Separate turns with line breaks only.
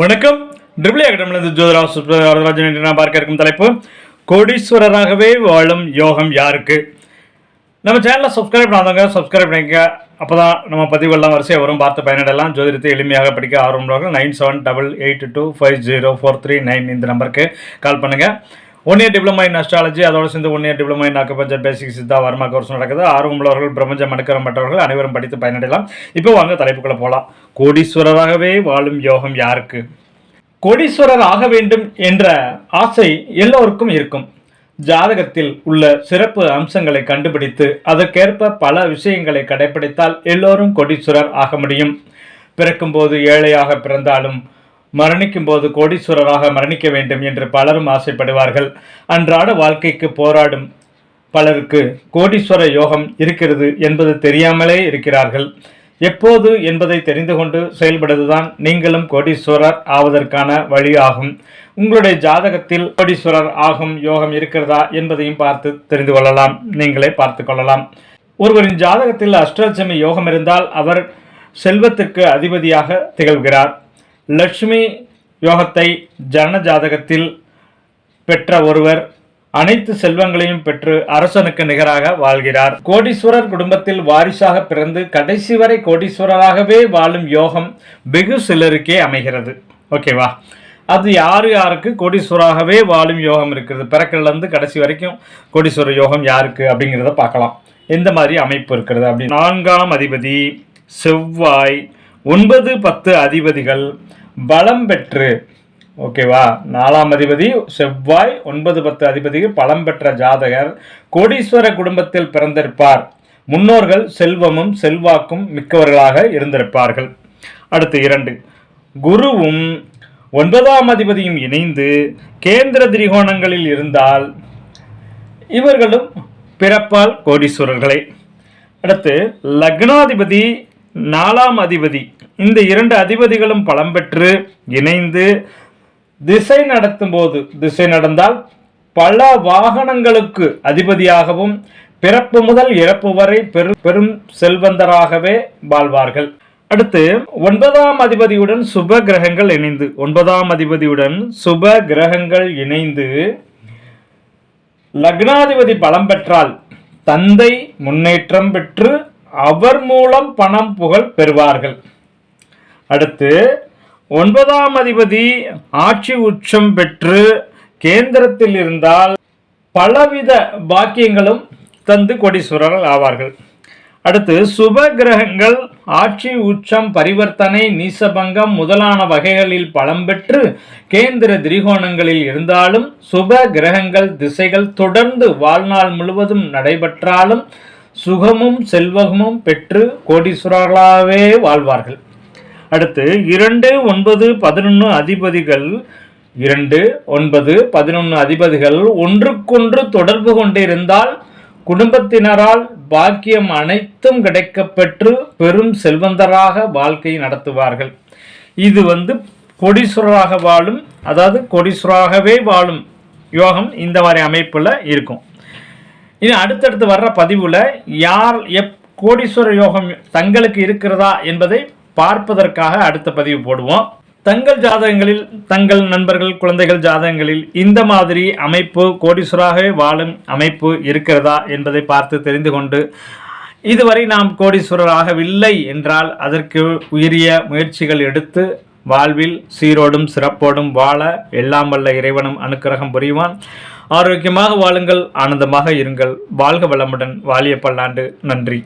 வணக்கம். ட்ரிபிள் அகடமிலிருந்து ஜோதிரா வரதராஜன் என்று நான் பார்க்க இருக்கும் தலைப்பு கோடீஸ்வரராகவே வாழும் யோகம் யாருக்கு? நம்ம சேனலை சப்ஸ்கிரைப் பண்ணாதவங்க சப்ஸ்கிரைப் பண்ணிக்க அப்போ தான் நம்ம பதிவுகள்லாம் வரிசையாக வரும். பார்த்து பயனிடலாம் ஜோதிடத்தை எளிமையாக படிக்க ஆர்வம் nine seven double eight two five zero four three nine இந்த நம்பருக்கு கால் பண்ணுங்கள் one year diploma in astrology அதோட சேர்ந்து one year diploma in acupuncture basic Siddha Varma course நடக்குது. ஆர்வம் உள்ளவர்கள் பிரபஞ்சம் மனுக்கரம் மற்றவர்கள் அனைவரும் படித்து பயனடையலாம். இப்போ வாங்க தலைப்புகளை போகலாம் கோடீஸ்வரராகவே வாழும் யோகம் யாருக்கு? கோடீஸ்வரர் ஆக வேண்டும் என்ற ஆசை எல்லோருக்கும் இருக்கும். ஜாதகத்தில் உள்ள சிறப்பு அம்சங்களை கண்டுபிடித்து அதற்கேற்ப பல விஷயங்களை கடைபிடித்தால் எல்லோரும் கோடீஸ்வரர் ஆக முடியும். பிறக்கும்போது ஏழையாக பிறந்தாலும் மரணிக்கும் போது கோடீஸ்வரராக மரணிக்க வேண்டும் என்று பலரும் ஆசைப்படுவார்கள். அன்றாட வாழ்க்கைக்கு போராடும் பலருக்கு கோடீஸ்வர யோகம் இருக்கிறது என்பது தெரியாமலே இருக்கிறார்கள். எப்போது என்பதை தெரிந்து கொண்டு செயல்படுவதுதான் நீங்களும் கோடீஸ்வரர் ஆவதற்கான வழியாகும். உங்களுடைய ஜாதகத்தில் கோடீஸ்வரர் ஆகும் யோகம் இருக்கிறதா என்பதையும் பார்த்து தெரிந்து கொள்ளலாம். நீங்களே பார்த்து கொள்ளலாம். ஒருவரின் ஜாதகத்தில் அஷ்டலட்சுமி யோகம் இருந்தால் அவர் செல்வத்திற்கு அதிபதியாக திகழ்கிறார். லட்சுமி யோகத்தை ஜன ஜாதகத்தில் பெற்ற ஒருவர் அனைத்து செல்வங்களையும் பெற்று அரசனுக்கு நிகராக வாழ்கிறார். கோடீஸ்வரர் குடும்பத்தில் வாரிசாக பிறந்து கடைசி வரை கோடீஸ்வரராகவே வாழும் யோகம் வெகு சிலருக்கே அமைகிறது. ஓகேவா அது யார் யாருக்கு கோடீஸ்வராகவே வாழும் யோகம் இருக்கிறது பிறக்கலேருந்து கடைசி வரைக்கும் கோடீஸ்வர யோகம் யாருக்கு அப்படிங்கிறத பார்க்கலாம். எந்த மாதிரி அமைப்பு இருக்கிறது அப்படி நான்காம் அதிபதி செவ்வாய் ஒன்பது பத்து அதிபதிகள் பலம் பெற்று. ஓகேவா நாலாம் அதிபதி செவ்வாய் ஒன்பது பத்து அதிபதிக்கு பலம் பெற்ற ஜாதகர் கோடீஸ்வர குடும்பத்தில் பிறந்திருப்பார். முன்னோர்கள் செல்வமும் செல்வாக்கும் மிக்கவர்களாக இருந்திருப்பார்கள். அடுத்து இரண்டு. குருவும் ஒன்பதாம் அதிபதியும் இணைந்து கேந்திர திரிகோணங்களில் இருந்தால் இவர்களும் பிறப்பால் கோடீஸ்வரர்களே. அடுத்து லக்னாதிபதி நாலாம் அதிபதி. இந்த இரண்டு அதிபதிகளும் பலம் பெற்று இணைந்து திசை நடத்தும் போது திசை நடந்தால் பல வாகனங்களுக்கு அதிபதியாகவும் பிறப்பு முதல் இறப்பு வரை பெரு பெரும் செல்வந்தராகவே வாழ்வார்கள். அடுத்து ஒன்பதாம் அதிபதியுடன் சுப கிரகங்கள் இணைந்து ஒன்பதாம் அதிபதியுடன் சுப கிரகங்கள் இணைந்து லக்னாதிபதி பலம் பெற்றால் தந்தை முன்னேற்றம் பெற்று அவர் மூலம் பணம் புகழ் பெறுவார்கள். அடுத்து ஒன்பதாம் அதிபதி ஆட்சி உச்சம் பெற்று கேந்திரத்தில் இருந்தால் பலவித பாக்கியங்களும் தந்து கோடீஸ்வரர்கள் ஆவார்கள். அடுத்து சுப கிரகங்கள் ஆட்சி உச்சம் பரிவர்த்தனை நீசபங்கம் முதலான வகைகளில் பலம் பெற்று கேந்திர திரிகோணங்களில் இருந்தாலும் சுப கிரகங்கள் திசைகள் தொடர்ந்து வாழ்நாள் முழுவதும் நடைபெற்றாலும் சுகமும் செல்வகமும் பெற்று கோடீஸ்வரர்களாகவே வாழ்வார்கள். அடுத்து இரண்டு ஒன்பது பதினொன்று அதிபதிகள் இரண்டு ஒன்பது பதினொன்று அதிபதிகள் ஒன்றுக்கொன்று தொடர்பு கொண்டிருந்தால் குடும்பத்தினரால் பாக்கியம் அனைத்தும் கிடைக்கப்பெற்று பெரும் செல்வந்தராக வாழ்க்கை நடத்துவார்கள். இது வந்து கொடிசுராக வாழும் அதாவது கொடிசுராகவே வாழும் யோகம் இந்த மாதிரி அமைப்பில் இருக்கும். இனி அடுத்தடுத்து வர்ற பதிவில் யார் எப் கோடீஸ்வர யோகம் தங்களுக்கு இருக்கிறதா என்பதை பார்ப்பதற்காக அடுத்த பதிவு போடுவோம். தங்கள் ஜாதகங்களில் தங்கள் நண்பர்கள் குழந்தைகள் ஜாதகங்களில் இந்த மாதிரி அமைப்பு கோடீஸ்வராகவே வாழும் அமைப்பு இருக்கிறதா என்பதை பார்த்து தெரிந்து கொண்டு இதுவரை நாம் கோடீஸ்வரராகவில்லை என்றால் அதற்கு உயரிய முயற்சிகள் எடுத்து வாழ்வில் சீரோடும் சிறப்போடும் வாழ எல்லாம் வல்ல இறைவனும் அனுக்கிரகம் புரிவான். ஆரோக்கியமாக வாழுங்கள் ஆனந்தமாக இருங்கள். வாழ்க வளமுடன். வாழிய பல்லாண்டு. நன்றி.